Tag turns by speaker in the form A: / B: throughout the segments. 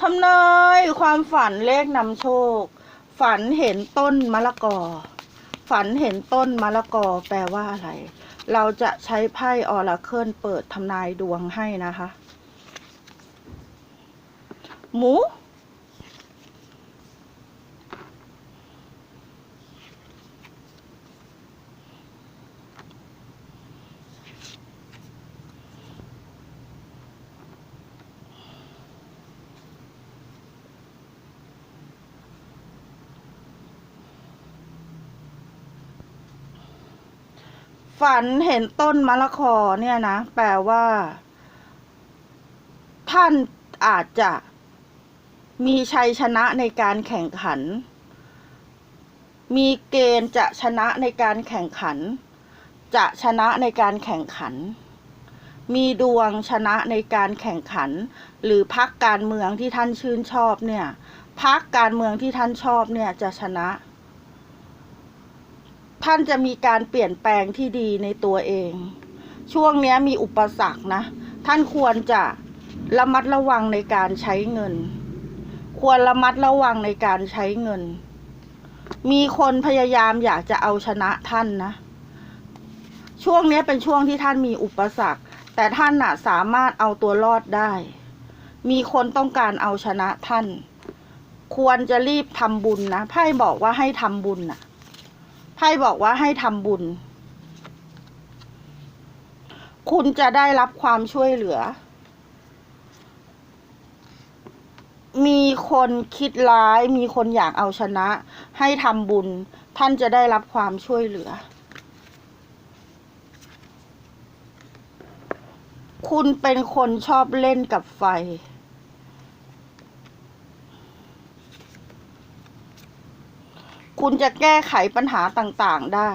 A: ทำนายความฝันเลขนำโชค ฝันเห็นต้นมะละกอ ฝันเห็นต้นมะละกอแปลว่าอะไร เราจะใช้ไพ่ออราเคิลเปิดทำนายดวงให้นะคะ หมู ฝันเห็นต้นมะละกอเนี่ยนะ แปลว่า ท่านอาจจะมีชัยชนะในการแข่งขัน มีเกณฑ์จะชนะในการแข่งขัน จะชนะในการแข่งขัน มีดวงชนะในการแข่งขัน หรือพักการเมืองที่ท่านชื่นชอบเนี่ยพักการเมืองที่ท่านชอบเนี่ยจะชนะ ท่านจะมีการเปลี่ยนแปลงที่ดีในตัวเอง ช่วงนี้มีอุปสรรคนะ ท่านควรจะระมัดระวังในการใช้เงิน ควรระมัดระวังในการใช้เงิน มีคนพยายามอยากจะเอาชนะท่านนะ ช่วงนี้เป็นช่วงที่ท่านมีอุปสรรค แต่ท่านน่ะสามารถเอาตัวรอดได้ มีคนต้องการเอาชนะท่าน ควรจะรีบทำบุญนะไพ่บอกว่าให้ทำบุญน่ะ ไพ่บอกว่าให้ทำบุญ คุณจะได้รับความช่วยเหลือ มีคนคิดร้าย มีคนอยากเอาชนะ ให้ทำบุญ ท่านจะได้รับความช่วยเหลือ คุณเป็นคนชอบเล่นกับไฟ คุณจะแก้ไขปัญหาต่างๆได้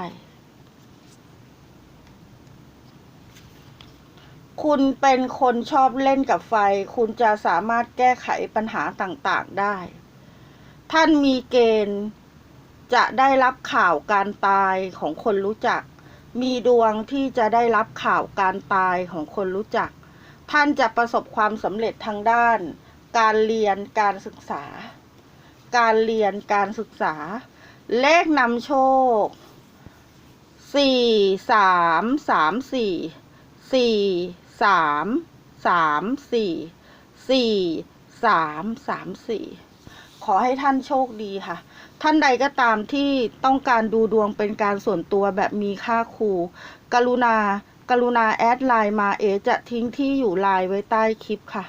A: คุณเป็นคนชอบเล่นกับไฟ คุณจะสามารถแก้ไขปัญหาต่างๆได้ ท่านมีเกณฑ์จะได้รับข่าวการตายของคนรู้จัก มีดวงที่จะได้รับข่าวการตายของคนรู้จัก ท่านจะประสบความสำเร็จทางด้าน การเรียนการศึกษา การเรียนการศึกษา เลขนำโชค สี่สามสามสี่ สี่สามสามสี่ สี่สามสามสี่ขอให้ท่านโชคดีค่ะ ท่านใดก็ตามที่ต้องการดูดวงเป็นการส่วนตัวแบบมีค่าครู กรุณา กรุณาแอดไลน์มาเอจะทิ้งที่อยู่ไลน์ไว้ใต้คลิปค่ะ